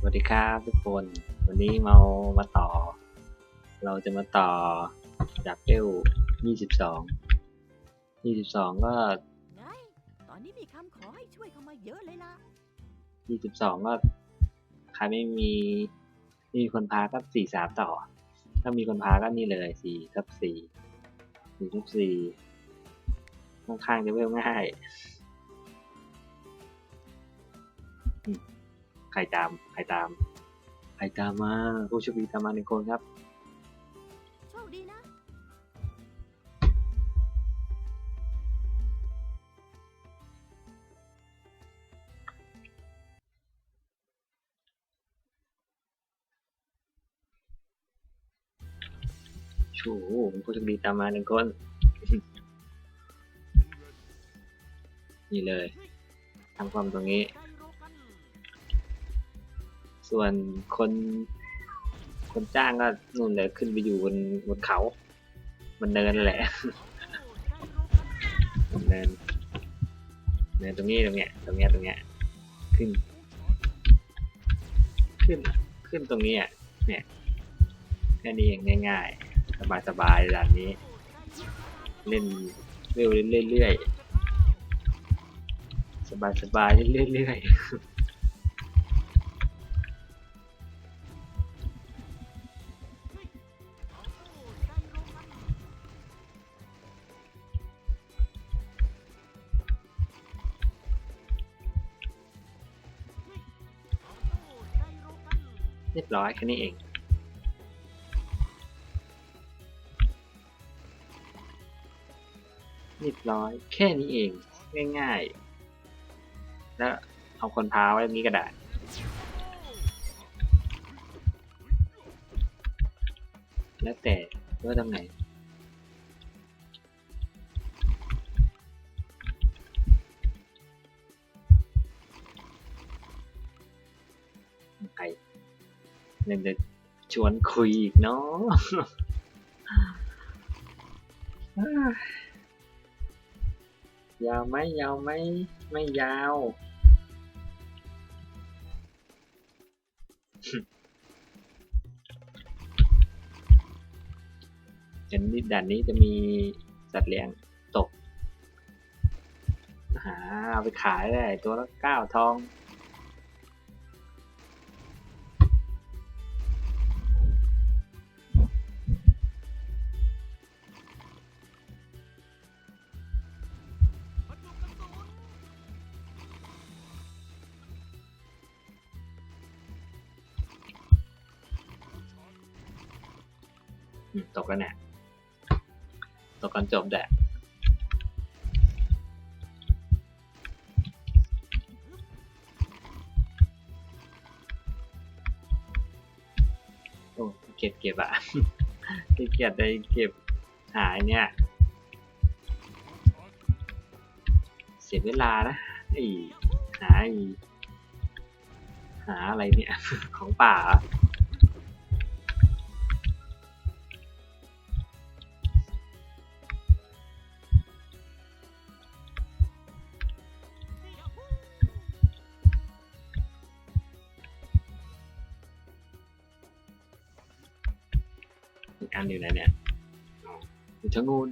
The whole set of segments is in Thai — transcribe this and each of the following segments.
สวัสดีครับทุกคน วันนี้มามาต่อ เราจะมาต่อจากเอล22 22ก็ไงตอนนี้มีคำขอให้ช่วยเข้ามาเยอะเลยล่ะ22ก็ใครไม่มีไม่มีคนพาก็43ต่อ ถ้ามีคนพาก็นี่เลย4ทับ4 4ทับ4ค่อนข้างจะเวลง่าย รตามใครตาม ใครตามมาผู้โชคดีตามมาหนึ่งคนครับ โชคดีนะโอ้โหผู้โชคดีตามมาหนึ่งคน นี่เลยทำความตรงนี้ ส่วนคน คนจ้างก็นู่นเลยขึ้นไปอยู่บนบนเขาบนเนินแหละบนเนินเนินตรงนี้ตรงเนี้ยตรงเนี้ยตรงเนี้ยขึ้น ขึ้นขึ้นตรงนี้อะเนี่ยแค่นี้เองง่าย ๆ สบายๆด่านนี้ เล่นเร็วเรื่อยๆสบายๆเรื่อยๆ บร้อยแค่นี้เอง เรียบร้อยแค่นี้เอง ง่ายๆ แล้วเอาคนพาไว้ตรงนี้ก็ได้แล้วแต่ว่าตรงไหน เล่นจะชวนคุยอีกเนาะยาวไหมยาวไหมไม่ยาว เห็นนี่ด่านนี้จะมีสัตว์เลี้ยงตก หาเอาไปขายได้ตัวละเก้าทอง ตกแล้วเนี่ยตกกันจบแดะโอ้เก็บเก็บอะที่เกียดได้เก็บหายเนี่ย เสียเวลานะไอ้หาไอ้หาอะไรเนี่ย ของป่า อันอยู่ไหนเนี่ยอยู่ชะงูน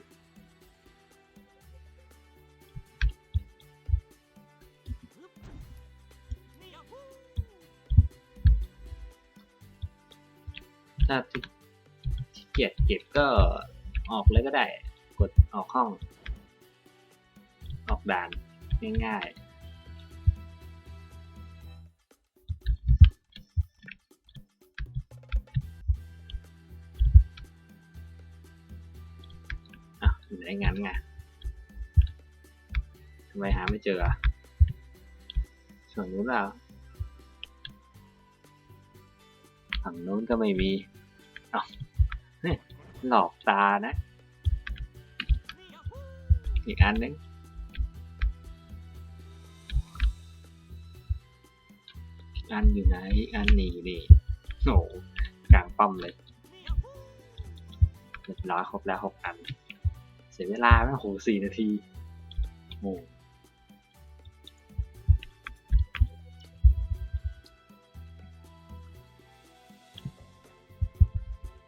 ถ้าที่เกียจเก็บก็ออกเลยก็ได้ กดออกห้อง ออกด่านง่ายๆ่ไหนงั้นไงทำไมหาไม่เจออะส่วนนู้นเปล่าฝั่งนู้นก็ไม่มีเอ้าเฮ้ยหลอกตานะ อีกอันนึงอันอยู่ไหน อันนี่อยู่นี่โหกลางป้มเลยเรียบร้อยครบแล้วหกอัน เสียเวลาแม่งโหสี่นาทีโอ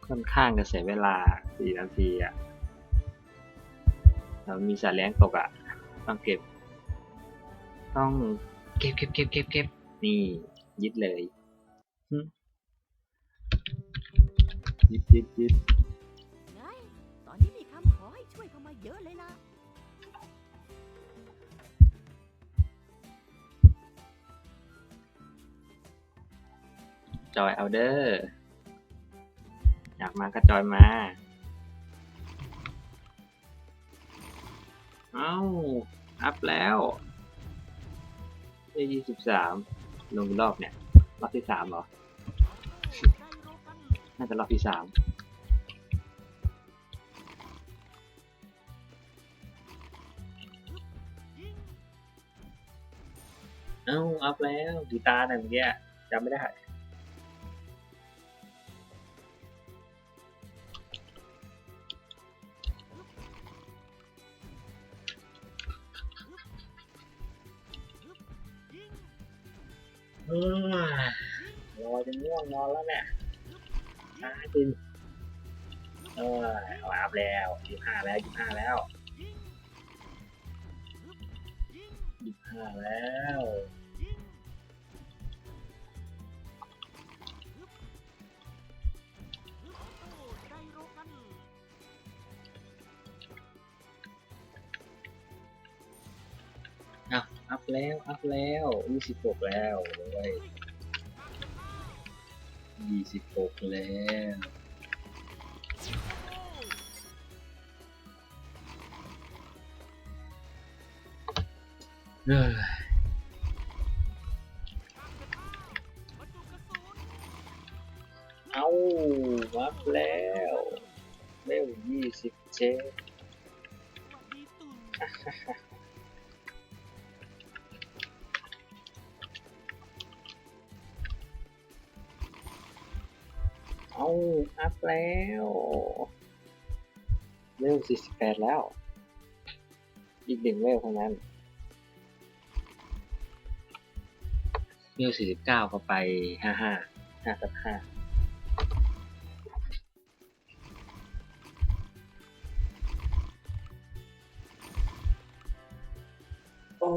ค่อนข้างจะเสียเวลาสี่นาทีอะแล้วมีสาตว์เล้งตกอะต้องเก็บ ต้องเก็บเก็บเก็บเก็บเก็บนี่ยึดเลยยึดยึดยึด ช่วยเขามาเยอะเลยล่ะ จอยเอาเดอร์อยากมาก็จอยมา เอ้า อัพแล้วได้ยี่สิบสามลงรอบเนี่ย รอบที่สามเหรอ น่าจะรอบที่สาม เอ้าอัพแล้วดีตาหนึ่งเมื่อกี้ยจำไม่ได้รอจะง่วงนอนแล้วเนี่ยอาจริงเออเอาอัพแล้วยี่ห้าแล้วยี่ห้าแล้ว ยี่ห้าแล้วอะอัพแล้ว อัพแล้วยี่สิบหกแล้วเว้ยยี่สิบหกแล้ว เอ้ยเอาวับแล้วเร็วยี่สิบเจ็ดเอาอัพแล้วเร็วสี่สิบแปดแล้ว อีกหนึ่งเวเท่านั้น เวลสี่สิบเก้าก็ไปห้าห้าห้ากับห้าโอ้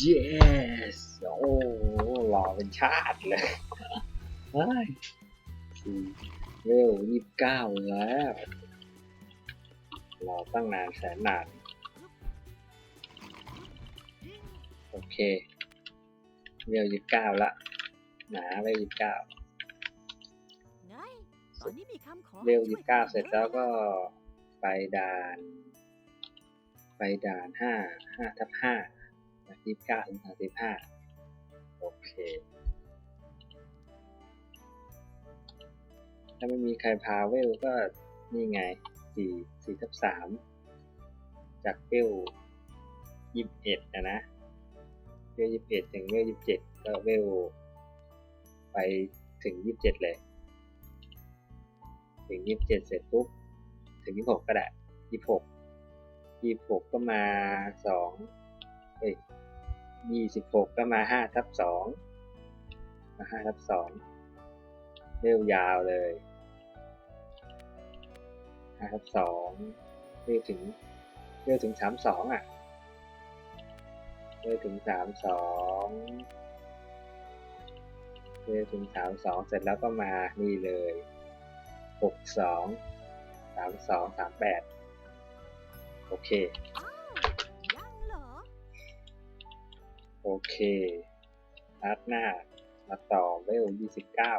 yes โอ้หล่อเป็นชาติเลยเฮ้ยสี่เวยี่สิบเก้าแล้วรอตั้งนานแสนนาน โอเค เวลยี่สิบเก้าละหนาเวลยี่สิบเก้าไงตอนนี้มีคำขอเวลยี่สิบเก้าเสร็จแล้วก็ไปด่าน ไปด่านห้าห้าทับห้ายี่สิบเก้าถึงสามสิบห้าโอเคถ้าไม่มีใครพาเวลก็นี่ไงสี่สี่ทับสามจากเวลยี่สิบเอ็ดนะนะเวลยี่สิบเอ็ดถึงเวลยี่สิบเจ็ดก็เวลไปถึงยี่สิบเจ็ดเลย ถึงยี่สิบเจ็ดเสร็จปุ๊บถึงยี่สิบหกก็ได้ยี่สิบหกยี่สิบหกก็มาสองเอ้ยยี่สิบหกก็มาห้าทับสองมาห้าทับสองเร็วยาวเลยห้าทับสองเร็วถึงเร็วถึงสามสองอะ เร็วถึงสามสองเร็วถึงสามสองเสร็จแล้วก็มานี่เลยหกสองสามสองสามแปดโอเคโอเคพาร์ทหน้ามาต่อเวลยี่สิบเก้า